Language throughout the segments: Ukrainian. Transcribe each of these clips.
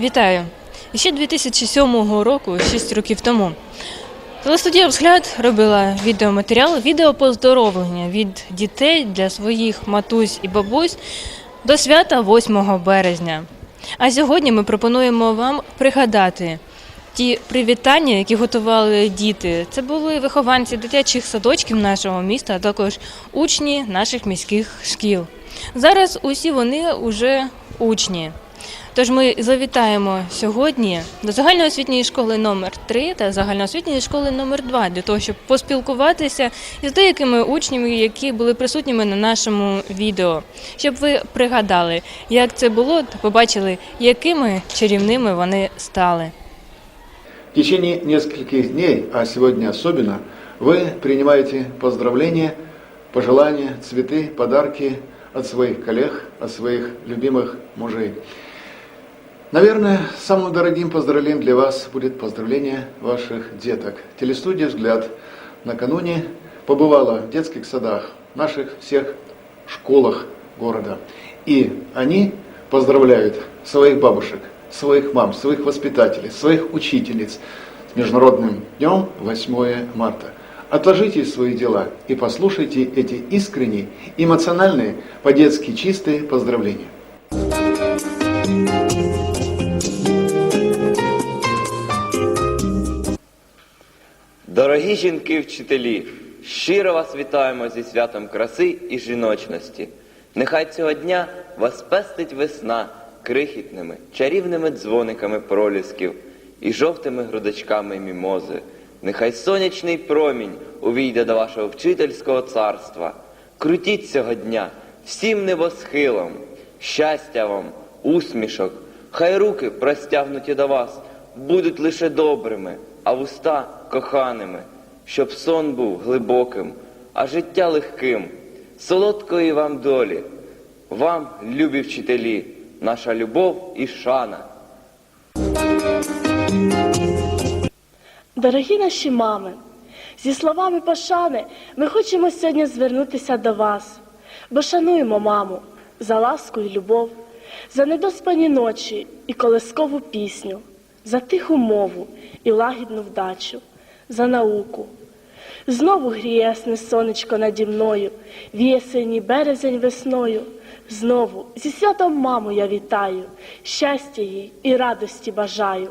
Вітаю! Ще 2007 року, 6 років тому, телестудія «Взгляд» робила відеоматеріал відео поздоровлення від дітей для своїх матусь і бабусь до свята 8 березня. А сьогодні ми пропонуємо вам пригадати ті привітання, які готували діти. Це були вихованці дитячих садочків нашого міста, а також учні наших міських шкіл. Зараз усі вони вже учні. Тож ми завітаємо сьогодні до загальноосвітньої школи номер 3 та загальноосвітньої школи номер 2 для того, щоб поспілкуватися із деякими учнями, які були присутніми на нашому відео, щоб ви пригадали, як це було, та побачили, якими чарівними вони стали. В течение нескольких дней, а сегодня особенно, вы принимаете поздравления, пожелания, цветы, подарки от своих коллег, от своих любимых мужей. Наверное, самым дорогим поздравлением для вас будет поздравление ваших деток. Телестудия «Взгляд» накануне побывала в детских садах, наших всех школах города. И они поздравляют своих бабушек, своих мам, своих воспитателей, своих учительниц с Международным днем 8 марта. Отложите свои дела и послушайте эти искренние, эмоциональные, по-детски чистые поздравления. Дорогі жінки-вчителі, щиро вас вітаємо зі святом краси і жіночності. Нехай цього дня вас пестить весна крихітними, чарівними дзвониками пролісків і жовтими грудочками мімози. Нехай сонячний промінь увійде до вашого вчительського царства. Крутіть цього дня всім небосхилом, щастя вам, усмішок, хай руки, простягнуті до вас, будуть лише добрими, а вуста коханими, щоб сон був глибоким, а життя легким, солодкої вам долі, вам, любі вчителі, наша любов і шана. Дорогі наші мами, зі словами пошани ми хочемо сьогодні звернутися до вас, бо шануємо маму за ласку і любов, за недоспані ночі і колискову пісню, за тиху мову і лагідну вдачу, за науку. Знову гріє ясне сонечко наді мною, віє синій березень весною. Знову зі святом маму я вітаю, щастя їй і радості бажаю.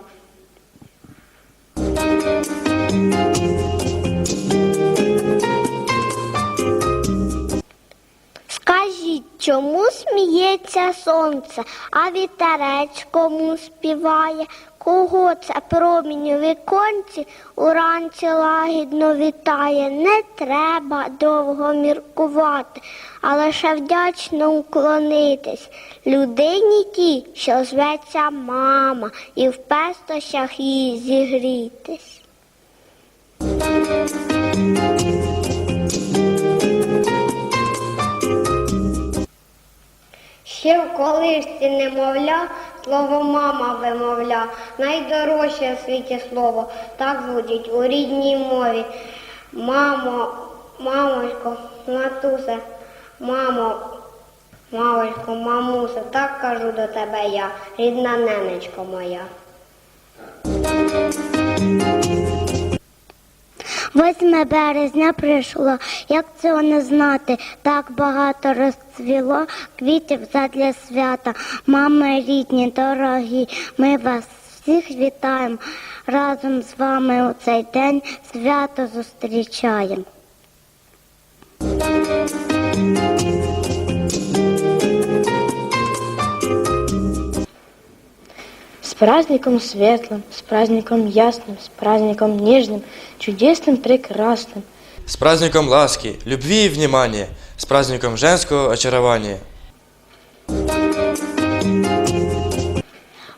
Скажіть, чому сміється сонце, а вітерець кому співає? Кого це промінь у віконці уранці лагідно вітає? Не треба довго міркувати, а лише вдячно уклонитись людині тій, що зветься мама, і в пестощах її зігрітись. Ще в колишці немовля, слово мама вимовля, найдорожче в світі слово, так звучить у рідній мові. Мамо, мамочко, матусе, мамо, мамочко, мамусе, так кажу до тебе я, рідна ненечко моя. 8 березня прийшло, як цього не знати, так багато розцвіло квітів задля свята. Мами рідні, дорогі, ми вас всіх вітаємо. Разом з вами у цей день свято зустрічаємо. Праздником светлым, с праздником ясным, с праздником нежным, чудесным, прекрасным. С праздником ласки, любви и внимания, с праздником женского очарования.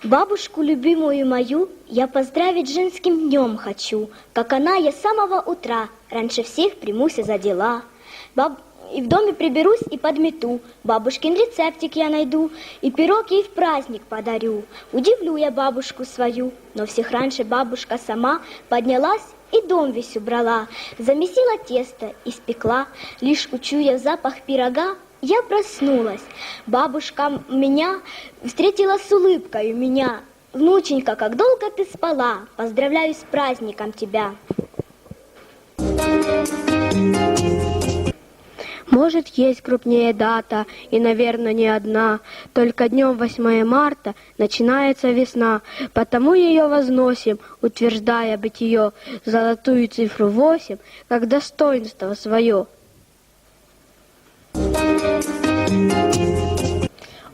Бабушку любимую мою я поздравить женским днем хочу, как она я с самого утра, раньше всех примусь за дела. Баб... И в доме приберусь и подмету, бабушкин рецептик я найду, и пирог ей в праздник подарю. Удивлю я бабушку свою, но всех раньше бабушка сама поднялась и дом весь убрала, замесила тесто, испекла, лишь учуя запах пирога, я проснулась. Бабушка меня встретила с улыбкой у меня. Внученька, как долго ты спала? Поздравляю с праздником тебя. Может, есть крупнее дата, и, наверное, не одна. Только днем 8 марта начинается весна, потому ее возносим, утверждая быть ее золотую цифру 8, как достоинство свое.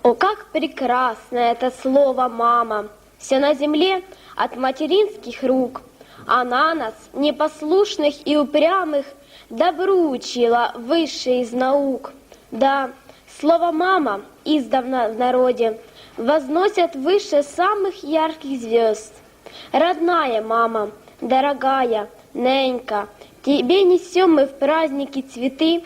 О, как прекрасно это слово «мама». Все на земле от материнских рук. Она нас, непослушных и упрямых, добру учила высшей из наук. Да, слово «мама» издавна в народе возносят выше самых ярких звезд. Родная мама, дорогая, ненька, тебе несем мы в праздники цветы,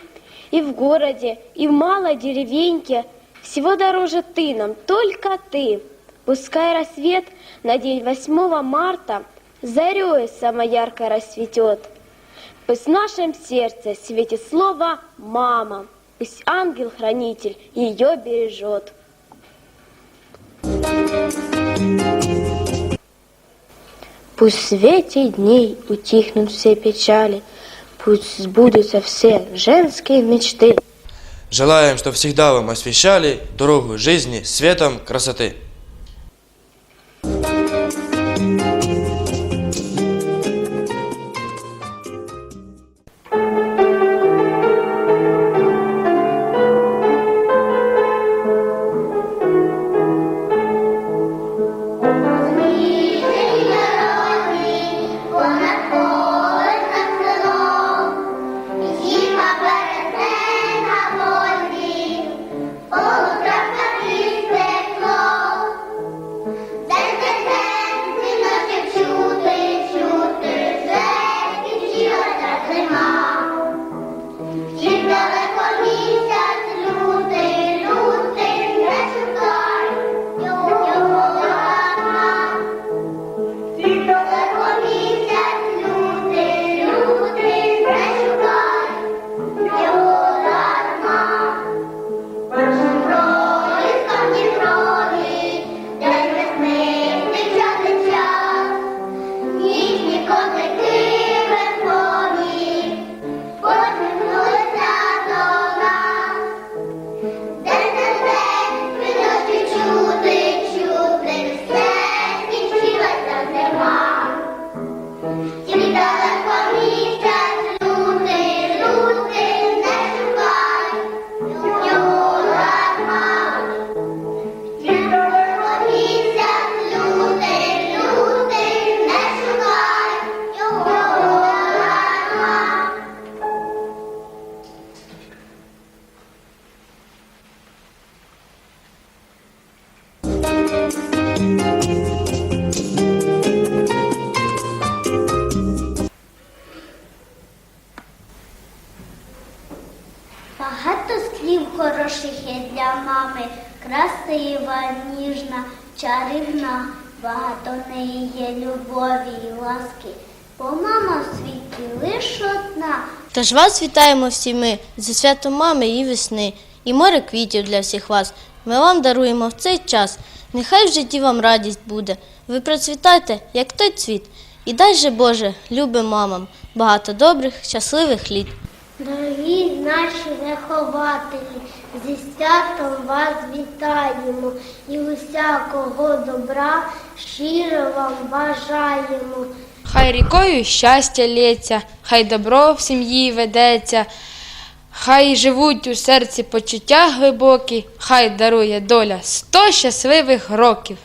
и в городе, и в малой деревеньке всего дороже ты нам, только ты. Пускай рассвет на день 8 марта зарею самоярко расцветет. Пусть в нашем сердце светит слово «мама», пусть ангел-хранитель ее бережет. Пусть в свете дней утихнут все печали, пусть сбудутся все женские мечты. Желаем, чтобы всегда вам освещали дорогу жизни светом красоты. Хороших є для мами, красива, ніжна, чарівна, багато неї є любові і ласки, бо мама в світі лиш одна. Тож вас вітаємо всі ми зі святом мами і весни, і море квітів для всіх вас. Ми вам даруємо в цей час. Нехай в житті вам радість буде. Ви процвітайте, як той цвіт. І дай же Боже, любим мамам, багато добрих, щасливих літ. Дорогі наші вихователі, зі святом вас вітаємо і усякого добра щиро вам бажаємо. Хай рікою щастя лється, хай добро в сім'ї ведеться, хай живуть у серці почуття глибокі, хай дарує доля сто щасливих років.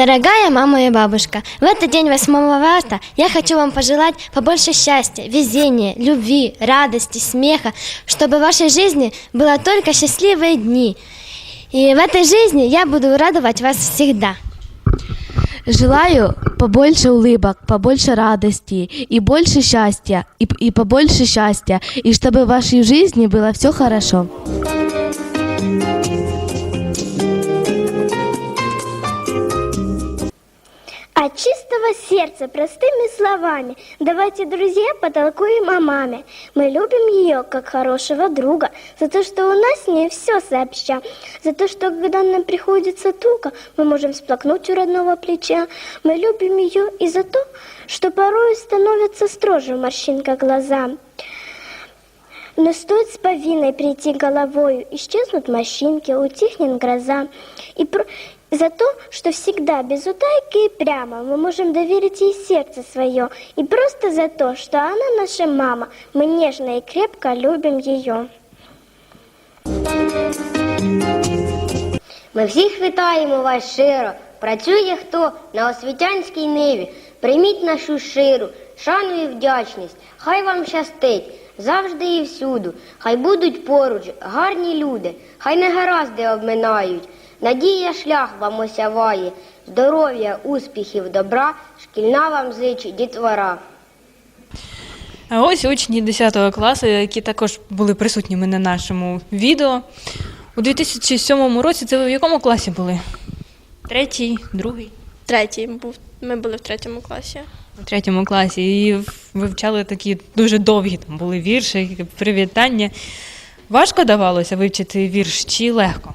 Дорогая мама и бабушка, в этот день 8 марта я хочу вам пожелать побольше счастья, везения, любви, радости, смеха, чтобы в вашей жизни было только счастливые дни. И в этой жизни я буду радовать вас всегда. Желаю побольше улыбок, побольше радости и больше счастья, и, и побольше счастья, и чтобы в вашей жизни было все хорошо. От чистого сердца, простыми словами, давайте, друзья, потолкуем о маме. Мы любим ее, как хорошего друга, за то, что у нас с ней все сообща, за то, что когда нам приходится туго, мы можем сплакнуть у родного плеча. Мы любим ее и за то, что порой становятся строже морщинка глаза. Но стоит с повинной прийти головою, исчезнут морщинки, утихнет гроза. И про- за то, что всегда без утайки и прямо мы можем доверить ей сердце свое. И просто за то, что она наша мама, мы нежно и крепко любим ее. Ми всіх вітаємо вас щиро. Працює хто на освітянській ниві. Прийміть нашу ширу, шану і вдячність. Хай вам щастить завжди і всюду. Хай будуть поруч гарні люди, хай негаразди обминають. Надія шлях вам осяває, здоров'я, успіхів, добра, шкільна вам зичить дітвора. А ось учні 10 класу, які також були присутніми на нашому відео. У 2007 році це ви в якому класі були? Третій, другий? Третій був. Ми були в третьому класі. У третьому класі. І вивчали такі дуже довгі там були вірші, привітання. Важко давалося вивчити вірш чи легко?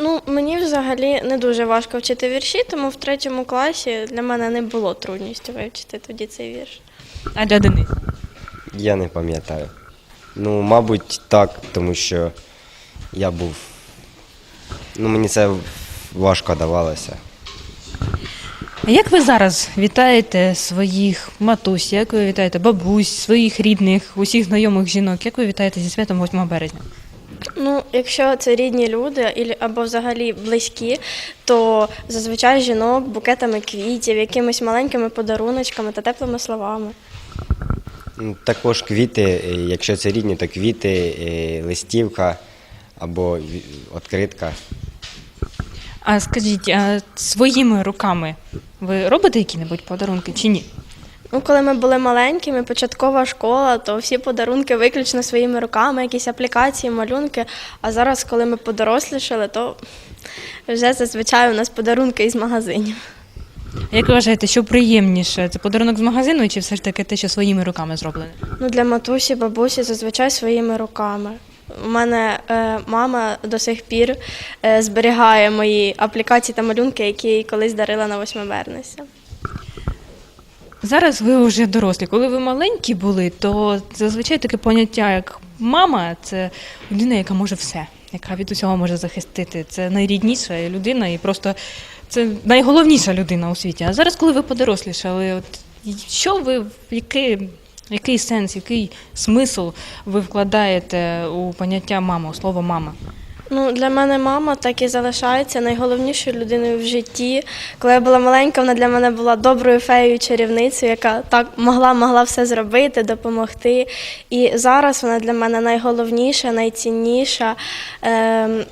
Ну, мені взагалі не дуже важко вчити вірші, тому в третьому класі для мене не було трудністю вивчити тоді цей вірш. А для Дениса? Я не пам'ятаю. Ну, мабуть, так, тому що я був. Ну, мені це важко давалося. А як ви зараз вітаєте своїх матусь, як ви вітаєте бабусь, своїх рідних, усіх знайомих жінок? Як ви вітаєте зі святом 8 березня? Ну, якщо це рідні люди або взагалі близькі, то зазвичай жінок букетами квітів, якимись маленькими подаруночками та теплими словами. Ну, Також квіти, е, якщо це рідні, то квіти, е, листівка або відкритка. А скажіть, а своїми руками ви робите які-небудь подарунки чи ні? Ну, коли ми були маленькими, початкова школа, то всі подарунки виключно своїми руками, якісь аплікації, малюнки. А зараз, коли ми подорослішали, то вже зазвичай у нас подарунки із магазинів. А Як ви вважаєте, що приємніше? Це подарунок з магазину чи все ж таки те, що своїми руками зроблене? Ну, для матусі, бабусі зазвичай своїми руками. У мене е, мама до сих пір е, зберігає мої аплікації та малюнки, які їй колись дарила на 8 березня. Зараз ви вже дорослі. Коли ви маленькі були, то зазвичай таке поняття, як мама, це людина, яка може все, яка від усього може захистити. Це найрідніша людина і просто це найголовніша людина у світі. А зараз, коли ви подорослішали, от що ви, який, який сенс, який смисл ви вкладаєте у поняття мама, у слово мама? Ну, для мене мама так і залишається найголовнішою людиною в житті. Коли я була маленька, вона для мене була доброю феєю чарівницею, яка так могла могла все зробити, допомогти. І зараз вона для мене найголовніша, найцінніша. Ем,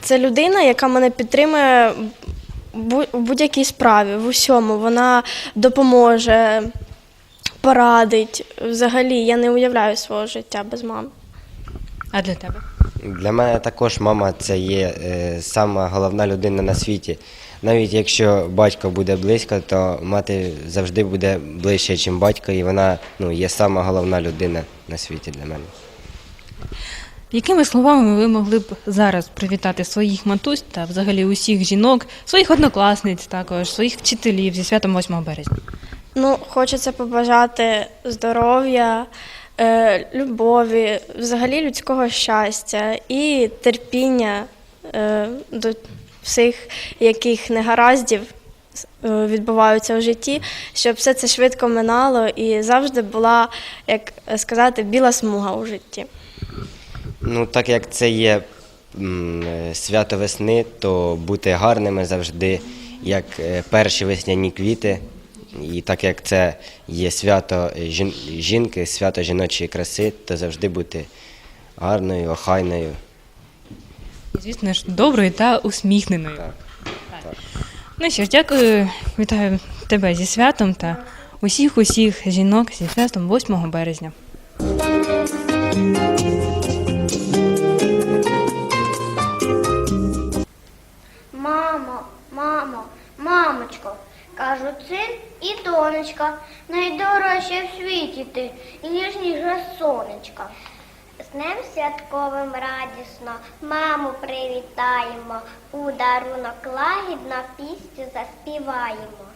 Це людина, яка мене підтримує в будь-якій справі, в усьому. Вона допоможе, порадить. Взагалі, я не уявляю свого життя без мами. А для тебе? Для мене також мама це є е, сама головна людина на світі. Навіть якщо батько буде близько, то мати завжди буде ближче, ніж батько, і вона ну, є сама головна людина на світі для мене. Якими словами ви могли б зараз привітати своїх матусь та взагалі усіх жінок, своїх однокласниць, також своїх вчителів зі святом 8 березня? Ну, хочеться побажати здоров'я, е, любові, взагалі людського щастя і терпіння е, до всіх яких негараздів е, відбуваються у житті, щоб все це швидко минало і завжди була, як сказати, біла смуга у житті. Ну, так як це є свято весни, то бути гарними завжди як перші весняні квіти. І так як це є свято жінки, свято жіночої краси, то завжди бути гарною, охайною. І, звісно ж, доброю та усміхненою. Так. Ну що ж, дякую, вітаю тебе зі святом та усіх усіх жінок зі святом 8 березня. Мамо, мамо, мамочко, кажуть син і донечка, найдорожче в світі ти, і ніжніше сонечка. З днем святковим радісно, маму привітаємо, у дарунок лагідно пісню заспіваємо.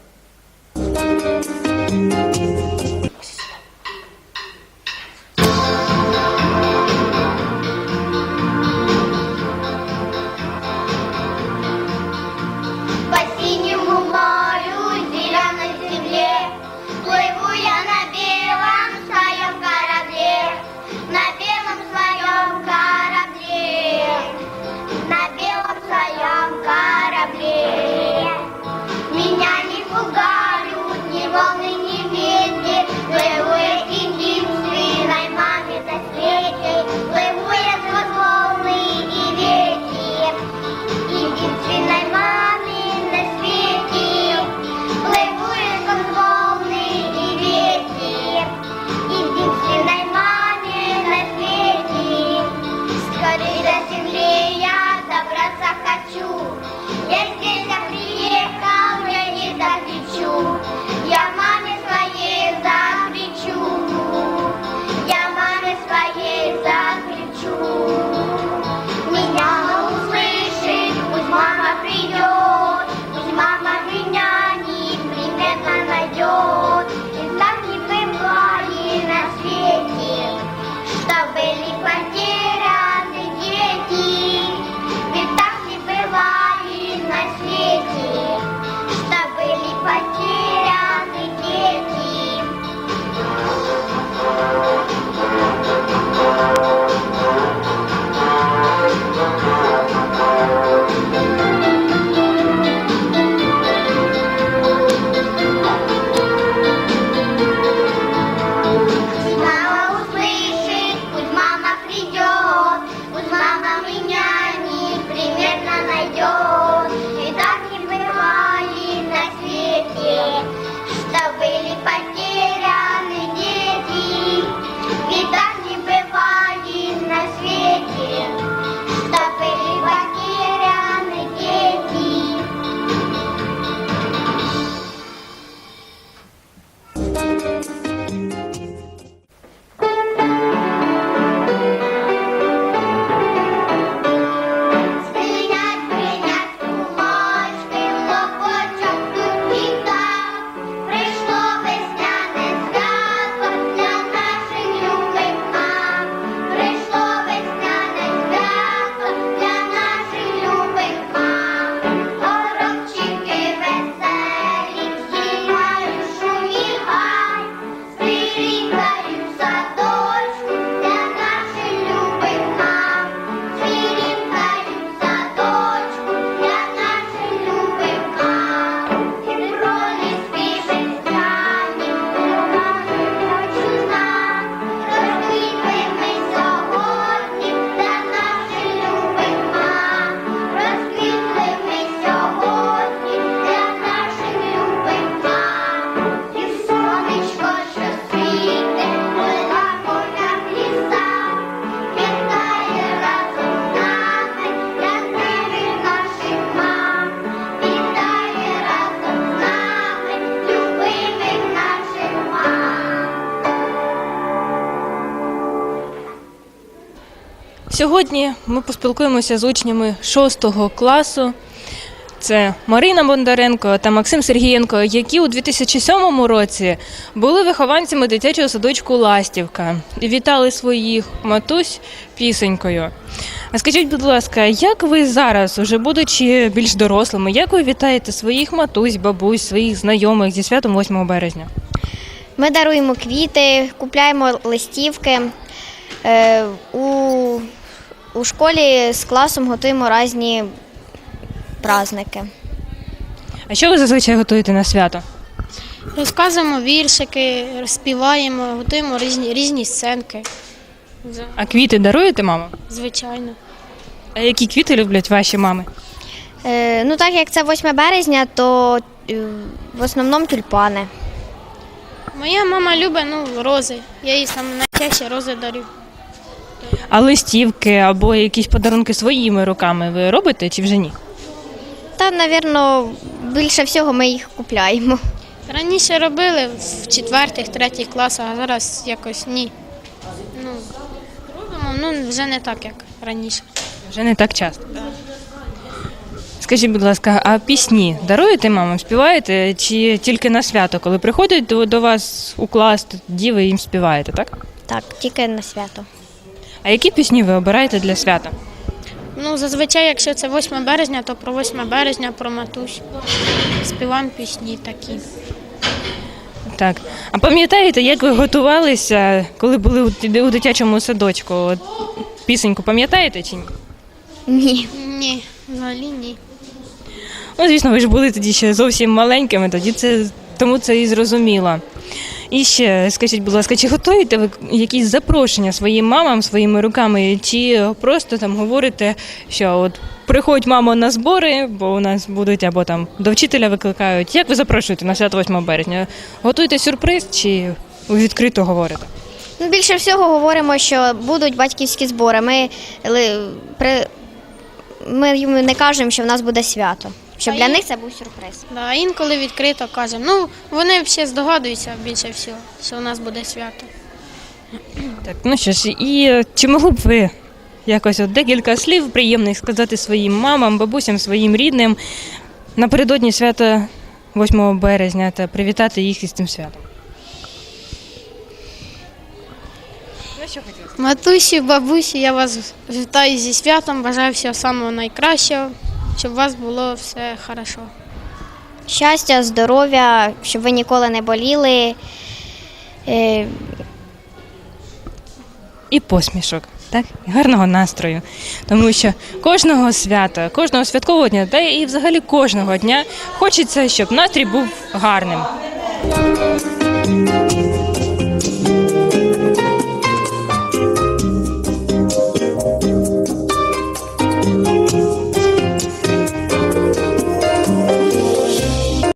Сьогодні ми поспілкуємося з учнями 6 класу. Це Марина Бондаренко та Максим Сергієнко, які у 2007 році були вихованцями дитячого садочку Ластівка і вітали своїх матусь пісенькою. А скажіть, будь ласка, як ви зараз, уже будучи більш дорослими, як ви вітаєте своїх матусь, бабусь, своїх знайомих зі святом 8 березня? Ми даруємо квіти, купляємо листівки. Е, у, у школі з класом готуємо різні праздники. А що ви зазвичай готуєте на свято? Розказуємо віршики, розпіваємо, готуємо різні, різні сценки. А квіти даруєте мамам? Звичайно. А які квіти люблять ваші мами? Е, ну так як це 8 березня, то е, в основному тюльпани. Моя мама любить ну, рози. Я їй саме найчастіше рози дарю. А листівки або якісь подарунки своїми руками ви робите чи вже ні? Та, напевно, більше всього ми їх купляємо. Раніше робили в четвертих, третіх класах, а зараз якось ні. Ну, робимо, ну вже не так, як раніше. Вже не так часто. Скажіть, будь ласка, а пісні даруєте мамам, співаєте чи тільки на свято, коли приходять до, до вас у клас, тоді ви їм співаєте, так? Так, тільки на свято. А які пісні ви обираєте для свята? Ну, зазвичай, якщо це 8 березня, то про 8 березня, про матусь. Співаємо пісні такі. Так. А пам'ятаєте, як ви готувалися, коли були у у дитячому садочку? От Пісеньку пам'ятаєте чи ні? Ні. Ні, взагалі ні. Ну, звісно, ви ж були тоді ще зовсім маленькими, тоді це тому це і зрозуміло. І ще скажіть, будь ласка, чи готуєте ви якісь запрошення своїм мамам своїми руками, чи просто там говорите, що от приходь, мамо, на збори, бо у нас будуть або там до вчителя викликають. Як ви запрошуєте на свято 8 березня? Готуєте сюрприз чи відкрито говорите? Ну, більше всього говоримо, що будуть батьківські збори. Ми, ми не кажемо, що в нас буде свято. Щоб А для їм- них це був сюрприз. Да, а інколи відкрито кажемо. Ну, вони ще здогадуються більше всього, що у нас буде свято. Так, ну що ж, і е, чи могли б ви якось от декілька слів приємних сказати своїм мамам, бабусям, своїм рідним напередодні свята 8 березня та привітати їх із цим святом? Що? Матусі, бабусі, я вас вітаю зі святом, бажаю всього самого найкращого, щоб у вас було все хорошо. Щастя, здоров'я, щоб ви ніколи не боліли. Е, І посмішок, так? Гарного настрою. Тому що кожного свята, кожного святкового дня, та і взагалі кожного дня хочеться, щоб настрій був гарним.